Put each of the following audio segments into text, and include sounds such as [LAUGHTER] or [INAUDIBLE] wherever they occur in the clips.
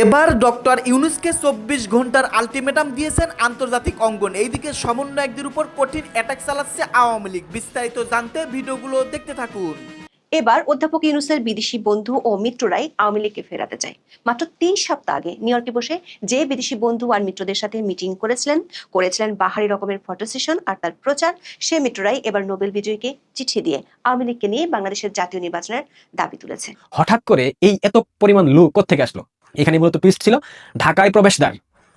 এবার ডক্টর ইউনুসকে চব্বিশ ঘণ্টার আলটিমেটাম দিয়েছেন আন্তর্জাতিক অঙ্গন। এইদিকে সমন্বয়কদের উপর কঠিন অ্যাটাক চালাচ্ছে আওয়ামী লীগ। বিস্তারিত জানতে ভিডিওগুলো দেখতে থাকুন। এবার অধ্যাপক ইউনুসের বিদেশি বন্ধু ও মিত্ররাই আওয়ামী লীগকে ফেরাতে চায়। মাত্র তিন সপ্তাহ আগে নিউ ইয়র্কে বসে যে বিদেশি বন্ধু আর মিত্রদের সাথে মিটিং করেছিলেন করেছিলেন বাহারি রকমের ফটো সেশন আর তার প্রচার সে মিত্ররাই এবার নোবেল বিজয়ীকে চিঠি দিয়ে আওয়ামী লীগকে নিয়ে বাংলাদেশের জাতীয় নির্বাচনের দাবি তুলেছে। হঠাৎ করে এই এত পরিমাণ লোক কোথেকে আসলো? এখানে মূলত পিস্ট ছিল। ঢাকায় প্রবেশদ্বার,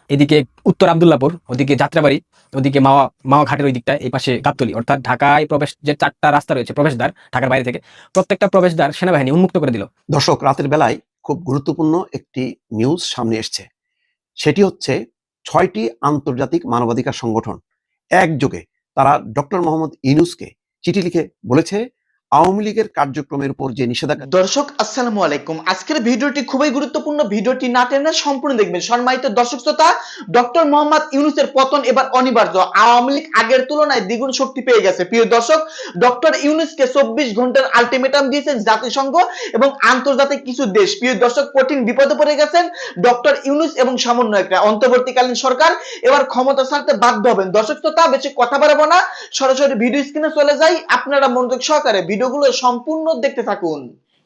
এদিকে উত্তর আবদুল্লাপুর, ওদিকে যাত্রাবাড়ি, ওদিকে মাওয়া মাওয়া ঘাটের ওই দিকটা এই পাশে গাবতলি। অর্থাৎ ঢাকায় প্রবেশ, যে চারটা রাস্তা রয়েছে, প্রবেশদ্বার, ঢাকার বাইরে থেকে, প্রত্যেকটা প্রবেশদ্বার সেনাবাহিনী উন্মুক্ত করে দিল। দর্শক, রাতের বেলায় খুব গুরুত্বপূর্ণ একটি নিউজ সামনে এসছে। সেটি হচ্ছে ছয়টি আন্তর্জাতিক মানবাধিকার সংগঠন। একযোগে তারা ডক্টর মোহাম্মদ ইনুসকে চিঠি লিখে বলেছে আওয়ামী লীগের কার্যক্রমের উপর যে নিষেধাজ্ঞা দর্শক, আসসালামু আলাইকুম। আজকের ভিডিওটি খুবই গুরুত্বপূর্ণ। ভিডিওটি না টেনে সম্পূর্ণ দেখবেন। সম্মানিত দর্শক শ্রোতা, ডক্টর মোহাম্মদ ইউনুসের পতন এবার অনিবার্য। আওয়ামী লীগ আগের তুলনায় দ্বিগুণ শক্তি পেয়ে গেছে। প্রিয় দর্শক, ডক্টর ইউনুসকে চব্বিশ ঘণ্টার আলটিমেটাম দিয়েছে জাতিসংঘ এবং আন্তর্জাতিক কিছু দেশ। প্রিয় দর্শক, কঠিন বিপদে পড়ে গেছেন ডক্টর ইউনুস এবং সমন্বয়করা। অন্তর্বর্তীকালীন সরকার এবার ক্ষমতা ছাড়তে বাধ্য হবেন। দর্শক শ্রোতা, বেশি কথা বাড়াবো না। সরাসরি ভিডিও স্ক্রিনে চলে যাই। আপনারা মনোযোগ সহকারে ভিডিওগুলো সম্পূর্ণ দেখতে থাকুন।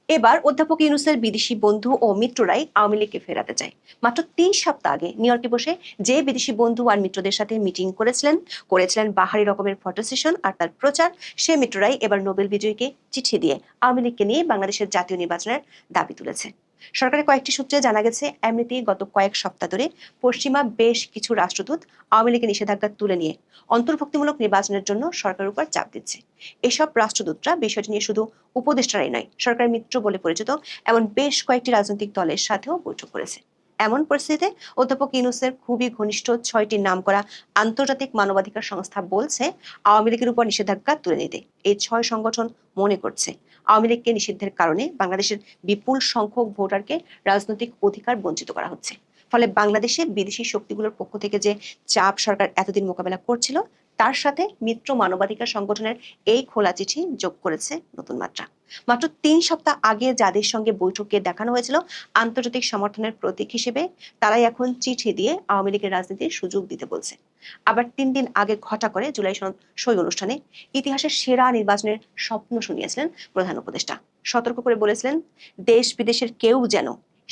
এবার অধ্যাপক ইউনুসের বিদেশি বন্ধু ও মিত্ররাই আওয়ামী লীগকে ফেরাতে চায়। মাত্র তিন সপ্তাহ আগে নিউ ইয়র্কে বসে যে বিদেশি বন্ধু আর মিত্রদের সাথে মিটিং করেছিলেন করেছিলেন বাহারি রকমের ফটো সেশন আর তার প্রচার, সে মিত্ররাই এবার নোবেল বিজয়ীকে চিঠি দিয়ে আওয়ামী লীগকে নিয়ে বাংলাদেশের জাতীয় নির্বাচনের দাবি তুলেছে। সরকারের কয়েকটি সূত্রে জানা গেছে, এমনিতেই গত কয়েক সপ্তাহ ধরে পশ্চিমা বেশ কিছু রাষ্ট্রদূত আওয়ামী লীগের নিষেধাজ্ঞা তুলে নিয়ে অন্তর্ভুক্তিমূলক নির্বাচনের জন্য সরকারের উপর চাপ দিচ্ছে। এসব রাষ্ট্রদূতরা বিষয়টি নিয়ে শুধু উপদেষ্টারাই নয়, সরকারের মিত্র বলে পরিচিত এমন বেশ কয়েকটি রাজনৈতিক দলের সাথেও বৈঠক করেছে। এমন পরিস্থিতিতে অধ্যাপক ইউনুসের খুবই ঘনিষ্ঠ ছয়টি নাম করা আন্তর্জাতিক মানবাধিকার সংস্থা বলছে, আওয়ামী লীগের উপর নিষেধাজ্ঞা তুলে নিতে। এই ছয় সংগঠন মনে করছে। আওয়ামী লীগকে নিষিদ্ধের কারণে বাংলাদেশের বিপুল সংখ্যক ভোটারকে রাজনৈতিক অধিকার বঞ্চিত করা হচ্ছে। ফলে বাংলাদেশে বিদেশি শক্তিগুলোর পক্ষ থেকে যে চাপ সরকার এতদিন মোকাবেলা করছিল, তার সাথে মিত্র মানবাধিকার সংগঠনের এই খোলা চিঠি যোগ করেছে নতুন মাত্রা। মাত্র তিন সপ্তাহ আগে যাদের সঙ্গে বৈঠকে দেখানো হয়েছিল আন্তর্জাতিক সমর্থনের প্রতীক হিসেবে, তারাই এখন চিঠি দিয়ে আওয়ামী লীগের রাজনীতির সুযোগ দিতে বলছে। আবার তিন দিন আগে ঘটা করে জুলাই সই অনুষ্ঠানে ইতিহাসের সেরা নির্বাচনের স্বপ্ন শুনিয়েছিলেন প্রধান উপদেষ্টা। সতর্ক করে বলেছিলেন দেশ বিদেশের কেউ যেন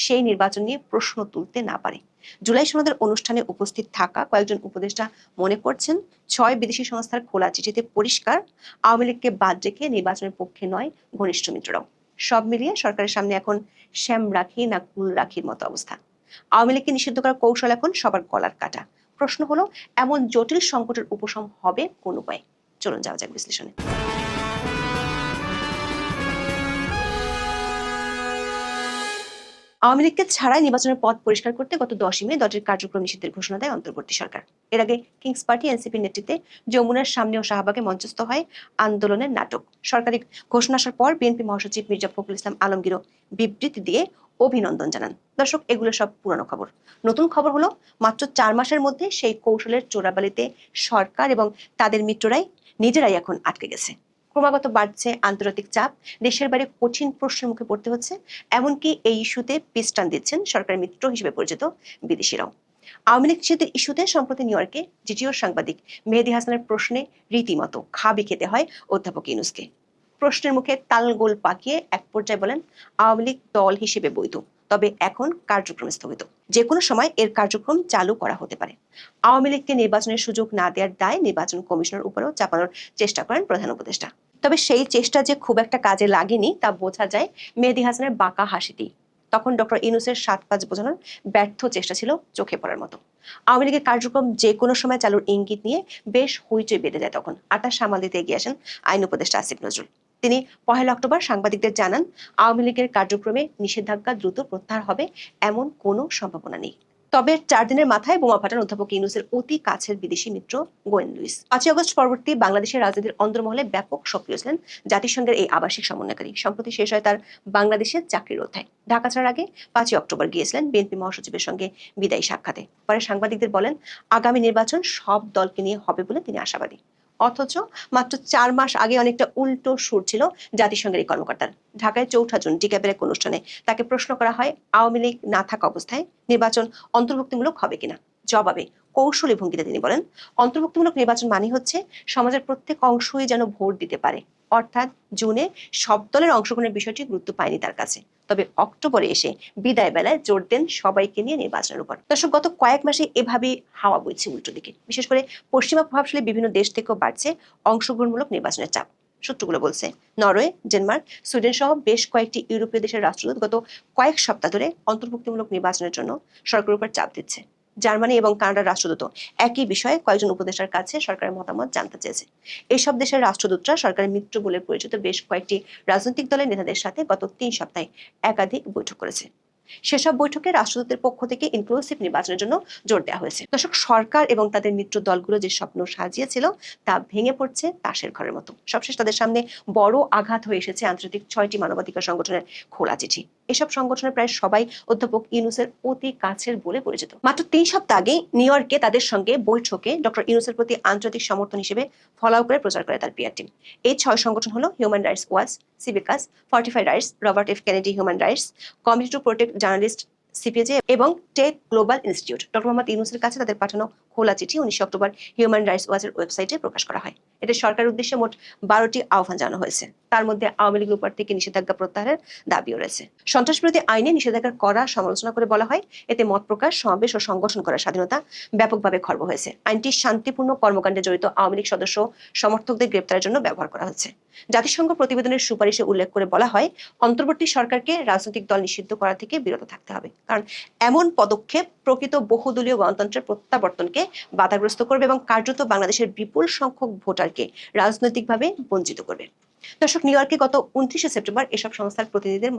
সেই নির্বাচন নিয়ে প্রশ্ন তুলতে না পারে। জুলাই সনদের অনুষ্ঠানে উপস্থিত থাকা কয়েকজন উপদেষ্টা মনে করছেন, ছয় বিদেশি সংস্থার খোলা চিঠিতে পরিষ্কার, আওয়ামী লীগকে বাদ রেখে নির্বাচনের পক্ষে নয় ঘনিষ্ঠ মিত্ররাও। সব মিলিয়ে সরকারের সামনে এখন শ্যাম রাখি না কুল রাখির মতো অবস্থা। আওয়ামী লীগকে নিষিদ্ধ করার কৌশল এখন সবার গলার কাটা। প্রশ্ন হলো, এমন জটিল সংকটের উপশম হবে কোন উপায়ে? চলুন যাওয়া যাক বিশ্লেষণে। আওয়ামী লীগকে ছাড়াই নির্বাচনের পথ পরিষ্কার করতে গত দশই মে দলটির কার্যক্রম নিষিদ্ধের ঘোষণা দেয় অন্তর্বর্তী সরকার। এর আগে কিংস পার্টি, এনসিপির নেতৃত্বে যমুনার সামনে ও শাহবাগে মঞ্চস্থ হয় আন্দোলনের নাটক। সরকারি ঘোষণা আসার পর বিএনপি মহাসচিব মির্জা ফখরুল ইসলাম আলমগীরও বিবৃতি দিয়ে অভিনন্দন জানান। দর্শক, এগুলো সব পুরনো খবর। নতুন খবর হলো, মাত্র চার মাসের মধ্যে সেই কৌশলের চোরাবালিতে সরকার এবং তাদের মিত্ররাই নিজেরাই এখন আটকে গেছে। ক্রমাগত বাড়ছে আন্তর্জাতিক চাপ। দেশের বাইরে কঠিন প্রশ্নের মুখে পড়তে হচ্ছে। এমনকি এই ইস্যুতে পিস্টান দিচ্ছেন সরকারের মিত্র হিসেবে পরিচিত বিদেশিরাও। আওয়ামী লীগ নিষেধের ইস্যুতে সম্প্রতি নিউ ইয়র্কে জিটিওর সাংবাদিক মেহেদি হাসানের প্রশ্নে রীতিমতো খাবি খেতে হয় অধ্যাপক ইনুসকে প্রশ্নের মুখে তালগোল পাকিয়ে এক পর্যায়ে বলেন, আওয়ামী লীগ দল হিসেবে বৈধ। তবে এখন কার্যক্রম স্থগিত। যে কোনো সময় এর কার্যক্রম চালু করা হতে পারে। আওয়ামী লীগকে নির্বাচনের সুযোগ না দেওয়ার দায় নির্বাচন কমিশনের উপরেও চাপানোর চেষ্টা করেন প্রধান উপদেষ্টা। তবে সেই চেষ্টা যে খুব একটা কাজে লাগেনি তা বোঝা যায় মেহেদি হাসানের বাঁকা হাসিতেই তখন ডক্টর ইনুসের সাত পাঁচ বোঝানোর ব্যর্থ চেষ্টা ছিল চোখে পড়ার মতো। আওয়ামী লীগের কার্যক্রম যে কোনো সময় চালুর ইঙ্গিত নিয়ে বেশ হইচই বেঁধে যায় তখন। আর তার সামাল দিতে এগিয়ে আসেন আইন উপদেষ্টা আসিফ নজরুল। তিনি পহেলা অক্টোবর সাংবাদিকদের জানান, আওয়ামী লীগের কার্যক্রমে নিষেধাজ্ঞা দ্রুত প্রত্যাহার হবে এমন কোনো সম্ভাবনা নেই। তবে চার দিনের মাথায় বোমা ফাটান অধ্যাপক ইউনুসের অতি কাছের বিদেশি মিত্র গোয়েন লুইস। পাঁচই অগস্ট পরবর্তী বাংলাদেশের রাজনীতির অন্তর্মহলে ব্যাপক সক্রিয় ছিলেন জাতিসংঘের এই আবাসিক সমন্বয়কারী। সম্প্রতি শেষ হয় তার বাংলাদেশের চাকরির অধ্যায়। ঢাকা ছাড়ার আগে পাঁচই অক্টোবর গিয়েছিলেন বিএনপি মহাসচিবের সঙ্গে বিদায়ী সাক্ষাতে। পরে সাংবাদিকদের বলেন, আগামী নির্বাচন সব দলকে নিয়ে হবে বলে তিনি আশাবাদী। অথচ মাত্র চার মাস আগে অনেকটা উল্টো সুর ছিল জাতিসংঘের এই কর্মকর্তার। ঢাকায় চৌঠা জুন টিকা এক অনুষ্ঠানে। তাকে প্রশ্ন করা হয়, আওয়ামী লীগ না থাকা অবস্থায় নির্বাচন অন্তর্ভুক্তিমূলক হবে কিনা? জবাবে কৌশলী ভঙ্গিতে তিনি বলেন, অন্তর্ভুক্তিমূলক নির্বাচন মানে হচ্ছে সমাজের প্রত্যেক অংশই যেন ভোট দিতে পারে। অর্থাৎ জুনে সব দলের অংশগ্রহণের বিষয়টি গুরুত্ব পায়নি তার কাছে। তবে অক্টোবরে এসে বিদায় বেলায় জোর দেন সবাইকে নিয়ে নির্বাচনের উপর। দর্শক, গত কয়েক মাসে এভাবেই হাওয়া বইছে উল্টো দিকে। বিশেষ করে পশ্চিমা প্রভাবশালী বিভিন্ন দেশ থেকেও বাড়ছে অংশগ্রহণমূলক নির্বাচনের চাপ। সূত্রগুলো বলছে, নরওয়ে, ডেনমার্ক, সুইডেন সহ বেশ কয়েকটি ইউরোপীয় দেশের রাষ্ট্রদূত গত কয়েক সপ্তাহ ধরে অন্তর্ভুক্তিমূলক নির্বাচনের জন্য সরকারের উপর চাপ দিচ্ছে। জার্মানি এবং কানাডার রাষ্ট্রদূত। একই বিষয়ে কয়েকজন উপদেষ্টার কাছে সরকারের মতামত জানতে চেয়েছে। এসব দেশের রাষ্ট্রদূতরা সরকারের মিত্র বলে পরিচিত বেশ কয়েকটি রাজনৈতিক দলের নেতাদের সাথে গত তিন সপ্তাহে একাধিক বৈঠক করেছে। সেসব বৈঠকে রাষ্ট্রদূতের পক্ষ থেকে ইনক্লুসিভ নির্বাচনের জন্য জোর দেওয়া হয়েছে। দর্শক, সরকার এবং তাদের মিত্র দলগুলো যে স্বপ্ন সাজিয়েছিল, তা ভেঙে পড়ছে তাসের ঘরের মতো। সবশেষ তাদের সামনে বড় আঘাত হয়ে এসেছে আন্তর্জাতিক ছয়টি মানবাধিকার সংগঠনের খোলা চিঠি। এসব সংগঠনের প্রায় সবাই অধ্যাপক ইউনুসের অতি কাছের বলে পরিচিত। মাত্র তিন সপ্তাহ আগে নিউ ইয়র্কে তাদের সঙ্গে বৈঠকে ডক্টর ইউনুসের প্রতি আন্তর্জাতিক সমর্থন হিসেবে ফলাও করে প্রচার করে তার পিআর টিম এই ছয় সংগঠন হলো human rights watch সিবিকাস fortify rights Robert F Kennedy human rights committee to protect journalist CPJ এবং tech global institute doctor Mohammad ইউনুসের কাছে তাদের পাঠানো খোলা চিঠি উনিশে অক্টোবর হিউম্যান রাইটস ওয়াচের ওয়েবসাইটে প্রকাশ করা হয়। এতে সরকারের উদ্দেশ্যে মোট বারোটি আহ্বান জানানো হয়েছে। তার মধ্যে আওয়ামী লীগের উপর থেকে নিষেধাজ্ঞা প্রত্যাহারের দাবিও রয়েছে। সন্ত্রাসবিরোধী আইনে নিষেধাজ্ঞার কড়া সমালোচনা করে বলা হয়, এতে মত প্রকাশ, সমাবেশ ও সংগঠন করার স্বাধীনতা ব্যাপকভাবে খর্ব হয়েছে। আইনটি শান্তিপূর্ণ কর্মকাণ্ডে জড়িত আওয়ামী লীগ সদস্য সমর্থকদের গ্রেপ্তারের জন্য ব্যবহার করা হচ্ছে। জাতিসংঘ প্রতিবেদনের সুপারিশে উল্লেখ করে বলা হয়, অন্তর্বর্তী সরকারকে রাজনৈতিক দল নিষিদ্ধ করা থেকে বিরত থাকতে হবে। কারণ এমন পদক্ষেপ প্রকৃত বহুদলীয় গণতন্ত্রের প্রত্যাবর্তনকে বাধাগ্রস্ত করবে এবং কার্যত বাংলাদেশের বিপুল সংখ্যক ভোটারকে রাজনৈতিকভাবে বঞ্চিত করবে। দর্শক, নিউ ইয়র্কে গত উনত্রিশে সেপ্টেম্বর এসব সংস্থার প্রতিনিধিদের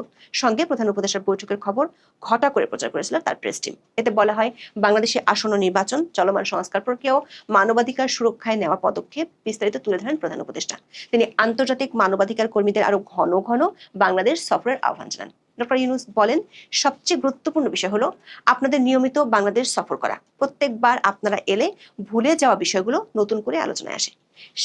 সঙ্গে প্রধান উপদেষ্টার বৈঠকের খবর ঘটা করে প্রচার করেছিল তার প্রেস টিম। এতে বলা হয়, বাংলাদেশে আসন্ন নির্বাচন, চলমান সংস্কার প্রক্রিয়া ও মানবাধিকার সুরক্ষায় নেওয়া পদক্ষেপ বিস্তারিত তুলে ধরেন প্রধান উপদেষ্টা। তিনি আন্তর্জাতিক মানবাধিকার কর্মীদের আরও ঘন ঘন বাংলাদেশ সফরের আহ্বান জানান। ডক্টর ইউনুস বলেন, সবচেয়ে গুরুত্বপূর্ণ বিষয় হলো আপনাদের নিয়মিত বাংলাদেশ সফর করা। প্রত্যেকবার আপনারা এলে ভুলে যাওয়া বিষয়গুলো নতুন করে আলোচনায় আসে।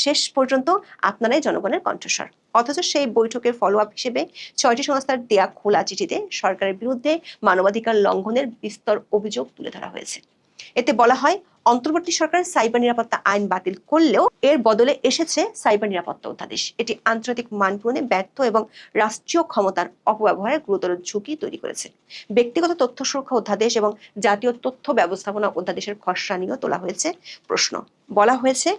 শেষ পর্যন্ত আপনারাই জনগণের কণ্ঠস্বর। অথচ সেই বৈঠকের ফলো আপ হিসেবে ছয়টি সংস্থার দেয়া খোলা চিঠিতে সরকারের বিরুদ্ধে মানবাধিকার লঙ্ঘনের বিস্তর অভিযোগ তুলে ধরা হয়েছে। এতে বলা হয় অন্তর্বর্তী সরকার সাইবার নিরাপত্তা আইন বাতিল করলেও এর বদলে এসেছে সাইবার নিরাপত্তা অধ্যাদেশ। এটি আন্তর্জাতিক মান পূরণে ব্যর্থ এবং রাষ্ট্রীয় ক্ষমতার অপব্যবহারের গুরুতর ঝুঁকি তৈরি করেছে। ব্যক্তিগত তথ্য সুরক্ষা অধ্যাদেশ এবং জাতীয় তথ্য ব্যবস্থাপনা অধ্যাদেশের খসড়া নিয়েও তোলা হয়েছে প্রশ্ন। বলা হয়েছে,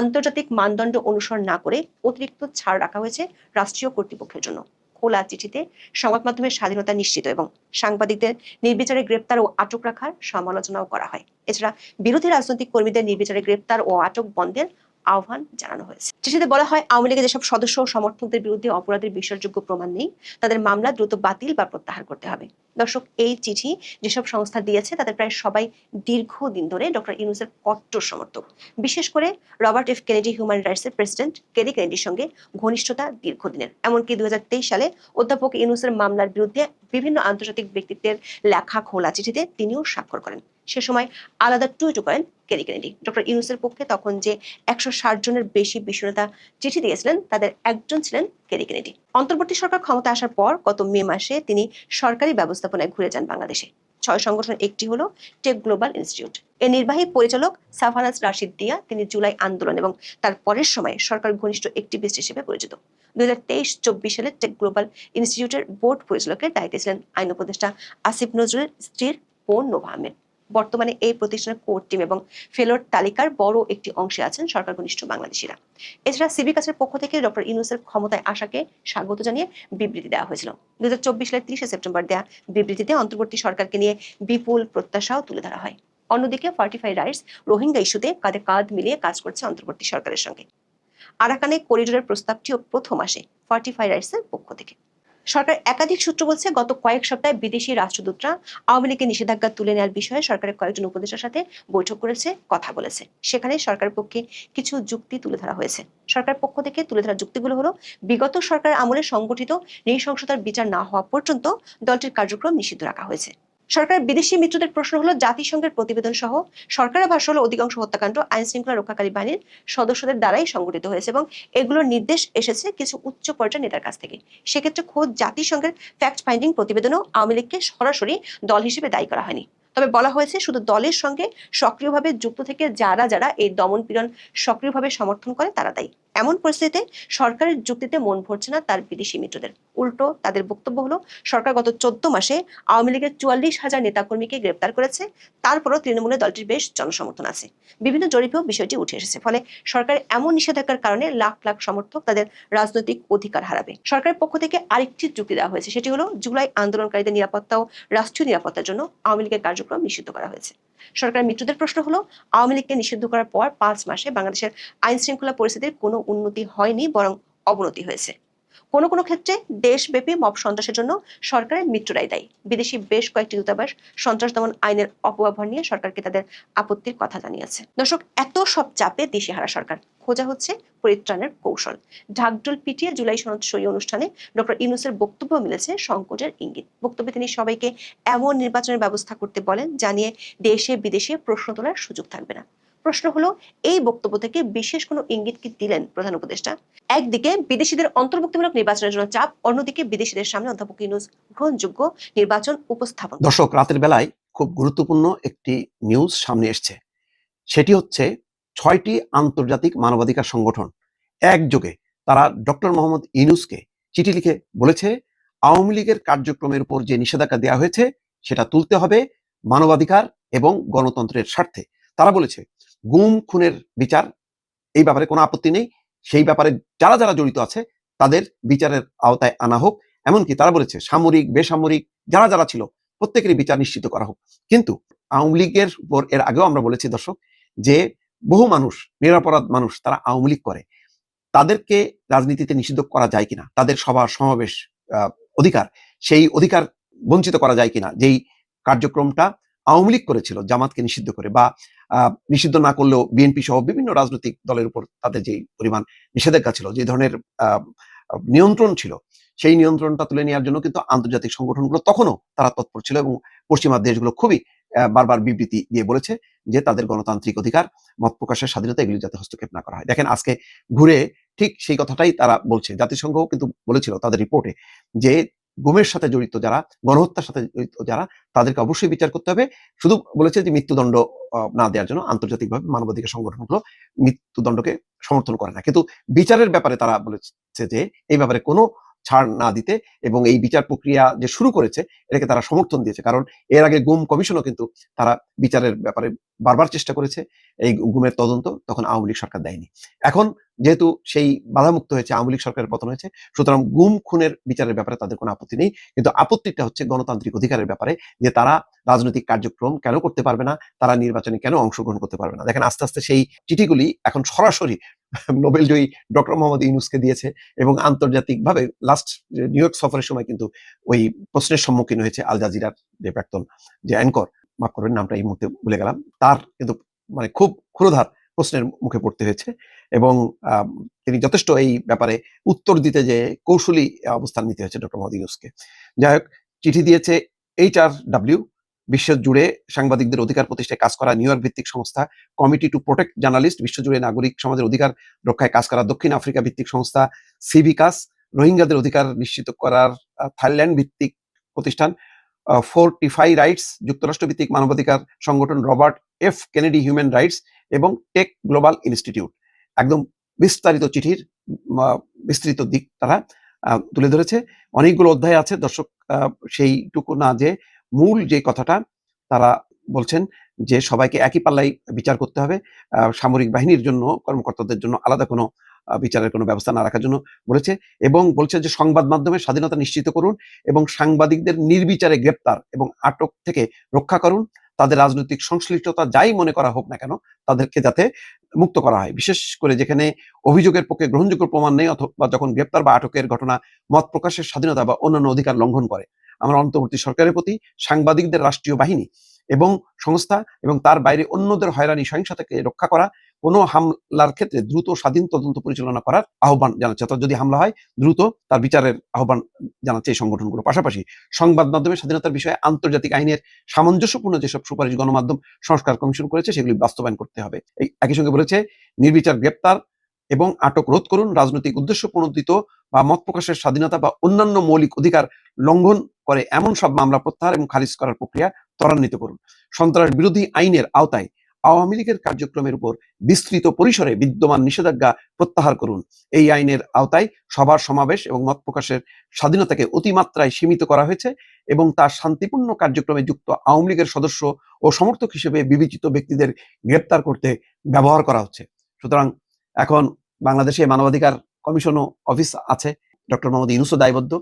আন্তর্জাতিক মানদণ্ড অনুসরণ না করে অতিরিক্ত ছাড় রাখা হয়েছে রাষ্ট্রীয় কর্তৃপক্ষের জন্য। খোলা চিঠিতে সংবাদ মাধ্যমের স্বাধীনতা নিশ্চিত এবং সাংবাদিকদের নির্বিচারে গ্রেপ্তার ও আটক রাখার সমালোচনাও করা হয়। এছাড়া বিরোধী রাজনৈতিক কর্মীদের নির্বিচারে গ্রেপ্তার ও আটক বন্ধের আহ্বান জানানো হয়েছে। চিঠিতে বলা হয়, আওয়ামী লীগের যেসব সদস্য ও সমর্থকদের বিরুদ্ধে অপরাধের বিশ্বাসযোগ্য প্রমাণ নেই, তাদের মামলা দ্রুত বাতিল বা প্রত্যাহার করতে হবে। দর্শক, এই চিঠি যেসব সংস্থা দিয়েছে, তাদের প্রায় সবাই দীর্ঘদিন ধরে ডক্টর ইউনুসের কট্টর সমর্থক। বিশেষ করে রবার্ট এফ কেনেডি, হিউম্যান রাইটসের প্রেসিডেন্ট কেরি কেনেডির সঙ্গে ঘনিষ্ঠতা দীর্ঘদিনের। এমনকি দুই হাজার তেইশ সালে অধ্যাপক ইউনুসের মামলার বিরুদ্ধে বিভিন্ন আন্তর্জাতিক ব্যক্তিত্বের লেখা খোলা চিঠিতে তিনিও স্বাক্ষর করেন। সে সময় আলাদা টুইটও করেন কেরি কেনেডি ডক্টর ইউনুসের পক্ষে তখন যে একশো ষাট জনের বেশি বিশ্বনেতা চিঠি দিয়েছিলেন, তাদের একজন ছিলেন কেরি কেনেডি অন্তর্বর্তী সরকার ক্ষমতা আসার পর গত মে মাসে তিনি সরকারি ব্যবস্থাপনায় ঘুরে যান বাংলাদেশে। ছয় সংগঠন, একটি হলো টেক গ্লোবাল ইনস্টিটিউট এর নির্বাহী পরিচালক সাফানাজ রাশিদ দিয়া, তিনি জুলাই আন্দোলন এবং তার পরের সময় সরকার ঘনিষ্ঠ একটি একটিভিস্ট হিসেবে পরিচিত। দুই হাজার তেইশ চব্বিশ সালে টেক গ্লোবাল ইনস্টিটিউটের বোর্ড পরিচালকের দায়িত্বে ছিলেন আইন উপদেষ্টা আসিফ নজরুলের স্ত্রীর বোন নোভা আহমেদ। বর্তমানে এই প্রতিষ্ঠানের কোর টিম এবং ফেলোর তালিকার বড় একটি অংশে আছেন সরকার ঘনিষ্ঠ বাংলাদেশিরা। এছাড়া সিভিকাসের পক্ষ থেকে ডক্টর ইউনুসের ক্ষমতায় আসাকে স্বাগত জানিয়ে বিবৃতি দেওয়া হয়েছিল। দু হাজার চব্বিশ সালের তিরিশে সেপ্টেম্বর দেয়া বিবৃতিতে অন্তর্বর্তী সরকারকে নিয়ে বিপুল প্রত্যাশাও তুলে ধরা হয়। অন্যদিকে ফর্টিফাই রাইটস রোহিঙ্গা ইস্যুতে কাঁধে কাঁধ মিলিয়ে কাজ করছে অন্তর্বর্তী সরকারের সঙ্গে। আরাকানে করিডোরের প্রস্তাবটিও প্রথম আসে ফর্টিফাই রাইটসের পক্ষ থেকে। সরকার একাধিক সূত্র বলছে গত কয়েক সপ্তাহে বিদেশি রাষ্ট্রদূতরা আওয়ামী লীগের নিষেধাজ্ঞা তুলে নেওয়ার বিষয়ে সরকারের কয়েকজন উপদেষ্টার সাথে বৈঠক করেছে, কথা বলেছে। সেখানে সরকার পক্ষে কিছু যুক্তি তুলে ধরা হয়েছে। সরকার পক্ষ থেকে তুলে ধরা যুক্তিগুলো হলো, বিগত সরকার আমলে সংগঠিত নৃশংসতার বিচার না হওয়া পর্যন্ত দলটির কার্যক্রম নিষিদ্ধ রাখা হয়েছে। সরকারের বিদেশি মিত্রদের প্রশ্ন হলো, জাতিসংঘের প্রতিবেদন সহ সরকারের ভাষ্য হলো অধিকাংশ হত্যাকাণ্ড, আইন শৃঙ্খলা রক্ষাকারী বাহিনীর সদস্যদের দ্বারাই সংগঠিত হয়েছে এবং এগুলোর নির্দেশ এসেছে কিছু উচ্চ পর্যায়ের নেতার কাছ থেকে। সেক্ষেত্রে খোদ জাতিসংঘের ফ্যাক্ট ফাইন্ডিং প্রতিবেদনও আওয়ামী লীগকে সরাসরি দল হিসেবে দায়ী করা হয়নি। তবে বলা হয়েছে, শুধু দলের সঙ্গে সক্রিয়ভাবে যুক্ত থেকে যারা যারা এই দমন পীড়ন সক্রিয়ভাবে সমর্থন করে, তারা দায়ী। এমন পরিস্থিতিতে সরকারের যুক্তিতে মন ভরছে না তার বিদেশি মিত্রদের। উল্টো তাদের বক্তব্য হলো, সরকার গত চোদ্দ মাসে আওয়ামী লীগের চুয়াল্লিশ হাজার নেতাকর্মীকে গ্রেপ্তার করেছে। তারপরও তৃণমূলের দলটির বেশ জনসমর্থন আছে। বিভিন্ন জরিপেও বিষয়টি উঠে এসেছে। ফলে সরকারের এমন নিষেধাজ্ঞার কারণে লাখ লাখ সমর্থক তাদের রাজনৈতিক অধিকার হারাবে। সরকারের পক্ষ থেকে আরেকটি যুক্তি দেওয়া হয়েছে, সেটি হলো, জুলাই আন্দোলনকারীদের নিরাপত্তা ও রাষ্ট্রীয় নিরাপত্তার জন্য আওয়ামী লীগের কার্যক্রম নিষিদ্ধ করা হয়েছে। সরকারের মিত্রদের প্রশ্ন হলো, আওয়ামী লীগকে নিষিদ্ধ করার পর পাঁচ মাসে বাংলাদেশের আইন শৃঙ্খলা পরিস্থিতির কোনো উন্নতি হয়নি, বরং অবনতি হয়েছে। কোনো কোনো ক্ষেত্রে দেশব্যাপী মব সন্ত্রাসের জন্য সরকারের মিত্ররাই দায়ী। বিদেশি বেশ কয়েকটি দূতাবাস সন্ত্রাস দমন আইনের অপব্যবহার নিয়ে সরকারকে তাদের আপত্তির কথা জানিয়েছে। দর্শক, এত সব চাপে দিশেহারা সরকার। খোঁজা হচ্ছে পরিত্রাণের কৌশল। ঢাকঢোল পিটিয়ে জুলাই সনদ সই অনুষ্ঠানে ডক্টর ইউনুসের বক্তব্য মিলেছে সংকটের ইঙ্গিত। বক্তব্যে তিনি সবাইকে এমন নির্বাচনের ব্যবস্থা করতে বলেন, জানিয়ে দেশে বিদেশে প্রশ্ন তোলার সুযোগ থাকবে না। প্রশ্ন হলো, এই বক্তব্য থেকে বিশেষ কোনো ইঙ্গিত কি দিলেন প্রধান উপদেষ্টা? একদিকে, বিদেশিদের অন্তর্ভুক্তিমূলক নির্বাচনের জন্য চাপ, অন্যদিকে বিদেশিদের সামনে অধ্যাপক ইউনুস গ্রহণযোগ্য নির্বাচন উপস্থাপন দর্শক, রাতের বেলায় খুব গুরুত্বপূর্ণ একটি নিউজ সামনে এসছে। সেটি হচ্ছে ছয়টি আন্তর্জাতিক মানবাধিকার সংগঠন। একযোগে তারা ডক্টর মোহাম্মদ ইনুসকে চিঠি লিখে বলেছে, আওয়ামী লীগের কার্যক্রমের উপর যে নিষেধাজ্ঞা দেওয়া হয়েছে, সেটা তুলতে হবে মানবাধিকার এবং গণতন্ত্রের স্বার্থে। তারা বলেছে গুম, খুনের বিচার, এই ব্যাপারে কোনো আপত্তি নেই। সেই ব্যাপারে যারা যারা জড়িত আছে, তাদের বিচারের আওতায় আনা হোক। এমনকি তারা বলেছে, সামরিক, বেসামরিক, যারা যারা ছিল, প্রত্যেকেরই বিচার নিশ্চিত করা হোক। কিন্তু আওয়ামী লীগের উপর, এর আগেও আমরা বলেছি দর্শক, যে বহু মানুষ, নিরাপরাধ মানুষ তারা আওয়ামী লীগ করে। তাদেরকে রাজনীতিতে নিষিদ্ধ করা যায় কিনা, তাদের সভা সমাবেশ অধিকার, সেই অধিকার বঞ্চিত করা যায় কিনা, যেই কার্যক্রমটা আওয়ামী লীগ করেছিল জামাতকে নিষিদ্ধ করে বা নিষিদ্ধ না করলেও বিএনপি সহ বিভিন্ন রাজনৈতিক দলের উপর তাদের যে পরিমাণ নিষেধাজ্ঞা ছিল, যে ধরনের নিয়ন্ত্রণ ছিল, সেই নিয়ন্ত্রণটা তুলে নেওয়ার জন্য কিন্তু আন্তর্জাতিক সংগঠনগুলো তখনও তারা তৎপর ছিল এবং পশ্চিমা দেশগুলো খুবই বারবার বিবৃতি দিয়ে বলেছে যে তাদের গণতান্ত্রিক অধিকার, মত প্রকাশের স্বাধীনতা এগুলি যাতে হস্তক্ষেপ না করা হয়। দেখেন আজকে ঘুরে ঠিক সেই কথাটাই তারা বলছে। জাতিসংঘ কিন্তু বলেছিল তাদের রিপোর্টে যে গুমের সাথে জড়িত যারা, গণহত্যার সাথে জড়িত যারা, তাদেরকে অবশ্যই বিচার করতে হবে। শুধু বলেছে যে মৃত্যুদণ্ড না দেওয়ার জন্য আন্তর্জাতিকভাবে মানবাধিকার সংগঠনগুলো মৃত্যুদণ্ডকে সমর্থন করে না। কিন্তু বিচারের ব্যাপারে তারা বলেছে যে, এই ব্যাপারে কোনো ছাড় না দিতে এবং এই বিচার প্রক্রিয়া যে শুরু করেছে, এটাকে তারা সমর্থন দিয়েছে। কারণ এর আগে গুম কমিশনও কিন্তু তারা বিচারের ব্যাপারে বারবার চেষ্টা করেছে। এই গুমের তদন্ত তখন আওয়ামী লীগ সরকার দেয়নি। এখন যেহেতু সেই বাধামুক্ত হয়েছে, আওয়ামী লীগ সরকারের পতন হয়েছে, সুতরাং গুম খুনের বিচারের ব্যাপারে তাদের কোনো আপত্তি নেই। কিন্তু আপত্তিটা হচ্ছে গণতান্ত্রিক অধিকারের ব্যাপারে যে তারা রাজনৈতিক কার্যক্রম কেন করতে পারবে না, তারা নির্বাচনে কেন অংশগ্রহণ করতে পারবে না। দেখেন আস্তে আস্তে সেই চিঠিগুলি এখন সরাসরি [LAUGHS] নোবেল জয়ী ডক্টর মোহাম্মদ ইউনুসকে দিয়েছে এবং আন্তর্জাতিকভাবে লাস্ট নিউ ইয়র্ক সফরের সময় কিন্তু ওই প্রশ্নের সম্মুখীন হয়েছে আল জাজিরার যে প্রাক্তন যে অ্যাঙ্কর মাফ করবেন, নামটা এই মুহূর্তে ভুলে গেলাম। তার কিন্তু মানে খুব ক্ষুরধার প্রশ্নের মুখে পড়তে হয়েছে এবং তিনি যথেষ্ট এই ব্যাপারে উত্তর দিতে যে কৌশলী অবস্থান নিতে হয়েছে ডক্টর মোহাম্মদ ইউনুসকে যাই হোক, চিঠি দিয়েছে এইচ আর ডাব্লিউ বিশ্ব জুড়ে সাংবাদিকদের অধিকার প্রতিষ্ঠায় কাজ করা নিউ ইয়র্ক ভিত্তিক সংস্থা, কমিটি টু প্রোটেক্ট জার্নালিস্ট, বিশ্বজুড়ে নাগরিক সমাজের অধিকার রক্ষায় কাজ করা দক্ষিণ আফ্রিকা ভিত্তিক সংস্থা, সিভিকাস, রোহিঙ্গাদের অধিকার নিশ্চিত করার থাইল্যান্ড ভিত্তিক প্রতিষ্ঠান ফোরটিফাই রাইটস যুক্তরাষ্ট্র ভিত্তিক মানবাধিকার সংগঠন Robert F Kennedy human rights এবং টেক গ্লোবাল ইনস্টিটিউট একদম বিস্তারিত চিঠির বিস্তৃত দিক তারা তুলে ধরেছে। অনেকগুলো অধ্যায় আছে, দর্শক সেইটুকু না যে মূল যে কথাটা তারা বলছেন যে সবাইকে একই পাল্লাই বিচার করতে হবে সামরিক বাহিনীর জন্য, কর্মকর্তাদের জন্য আলাদা কোনো বিচারের কোনো ব্যবস্থা না রাখার জন্য বলেছে এবং বলছে যে সংবাদ মাধ্যমে স্বাধীনতা নিশ্চিত করুন এবং সাংবাদিকদের নির্বিচারে গ্রেপ্তার এবং আটক থেকে রক্ষা করুন। তাদের রাজনৈতিক সংশ্লিষ্টতা যাই মনে করা হোক না কেন, তাদেরকে যাতে মুক্ত করা হয়। বিশেষ করে যেখানে অভিযোগের পক্ষে গ্রহণযোগ্য প্রমাণ নেই অথবা যখন গ্রেপ্তার বা আটকের ঘটনা মত প্রকাশের স্বাধীনতা বা অন্যান্য অধিকার লঙ্ঘন করে। আমার অন্তর্বর্তী সরকারের প্রতি সাংবাদিকদের রাষ্ট্রীয় বাহিনী এবং সংস্থা এবং তার বাইরে অন্যদের হয়রানি, সহিংসতাকে রক্ষা করা কোনো হামলার ক্ষেত্রে দ্রুত স্বাধীন তদন্ত পরিচালনা করার আহ্বান জানাচ্ছে। অর্থাৎ যদি হামলা হয়, দ্রুত তার বিচারের আহ্বান জানাচ্ছে এই সংগঠনগুলো। পাশাপাশি সংবাদ মাধ্যমে স্বাধীনতার বিষয়ে আন্তর্জাতিক আইনের সামঞ্জস্যপূর্ণ যেসব সুপারিশ গণমাধ্যম সংস্কার কমিশন করেছে, সেগুলি বাস্তবায়ন করতে হবে। এই একই সঙ্গে বলেছে, নির্বিচার গ্রেপ্তার এবং আটক রোধ করুন, রাজনৈতিক উদ্দেশ্য প্রণোদিত বা মত প্রকাশের স্বাধীনতা বা অন্যান্য মৌলিক অধিকার লঙ্ঘন করে এমন সব মামলা প্রত্যাহার এবং খারিজ করার প্রক্রিয়া ত্বরান্বিত করুন। সন্ত্রাস বিরোধী আইনের আওতায় আওয়ামী লীগের কার্যক্রমের উপর বিস্তৃত পরিসরে বিদ্যমান নিষেধাজ্ঞা প্রত্যাহার করুন। এই আইনের আওতায় সবার সমাবেশ এবং মত প্রকাশের স্বাধীনতাকে অতিমাত্রায় সীমিত করা হয়েছে এবং তার শান্তিপূর্ণ কার্যক্রমে যুক্ত আওয়ামী লীগের সদস্য ও সমর্থক হিসেবে বিবেচিত ব্যক্তিদের গ্রেপ্তার করতে ব্যবহার করা হচ্ছে। সুতরাং এখন বাংলাদেশে মানবাধিকার কমিশনও অফিস আছে। ডক্টর মোহাম্মদ ইউনুসও দায়বদ্ধ,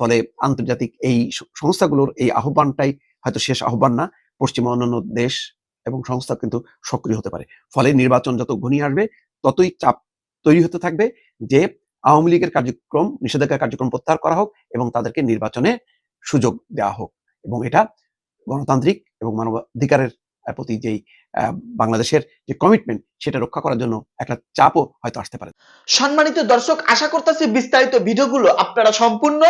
ফলে আন্তর্জাতিক এই সংস্থাগুলোর এই আহ্বানটাই হয়তো শেষ আহ্বান না। পশ্চিমা অন্যান্য দেশ এবং সংস্থা কিন্তু সক্রিয় হতে পারে। ফলে নির্বাচন যত ঘনিয়ে আসবে, ততই চাপ তৈরি হতে থাকবে যে আওয়ামী লীগের কার্যক্রম নিষেধাজ্ঞা কার্যক্রম প্রত্যাহার করা হোক এবং তাদেরকে নির্বাচনে সুযোগ দেওয়া হোক। এবং এটা গণতান্ত্রিক এবং মানবাধিকারের প্রতি যেই বাংলাদেশের যে কমিটমেন্ট সেটা রক্ষা করার জন্য একটা চাপও হয়তো আসতে পারে। সম্মানিত দর্শক, আশা করতেছি বিস্তারিত ভিডিওগুলো আপনারা সম্পূর্ণ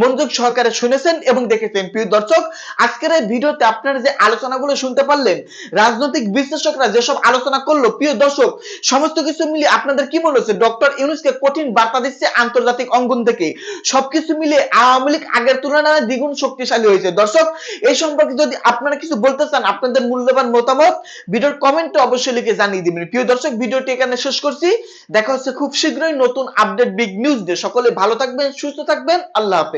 মনোযোগ সহকারে শুনেছেন এবং দেখেছেন। প্রিয় দর্শক, আজকের এই ভিডিওতে আপনারা যে আলোচনাগুলো শুনতে পারলেন, রাজনৈতিক বিশ্লেষকরা যেসব আলোচনা করল, প্রিয় দর্শক, সমস্ত কিছু মিলিয়ে আপনাদের কি মনে হচ্ছে? ডক্টর ইউনুসকে কঠিন বার্তা দিচ্ছে আন্তর্জাতিক অঙ্গন থেকে। সবকিছু মিলিয়ে আওয়ামী লীগ আগের তুলনায় দ্বিগুণ শক্তিশালী হয়েছে। দর্শক, এই সম্পর্কে যদি আপনারা কিছু বলতে চান, আপনাদের মূল্যবান মতামত ভিডিওর কমেন্টে অবশ্যই লিখে জানিয়ে দিবেন। প্রিয় দর্শক, ভিডিওটি এখানে শেষ করছি। দেখা হচ্ছে খুব শীঘ্রই নতুন আপডেট বিগ নিউজ দিয়ে। সকলে ভালো থাকবেন, সুস্থ থাকবেন। আল্লাহ হাফেজ।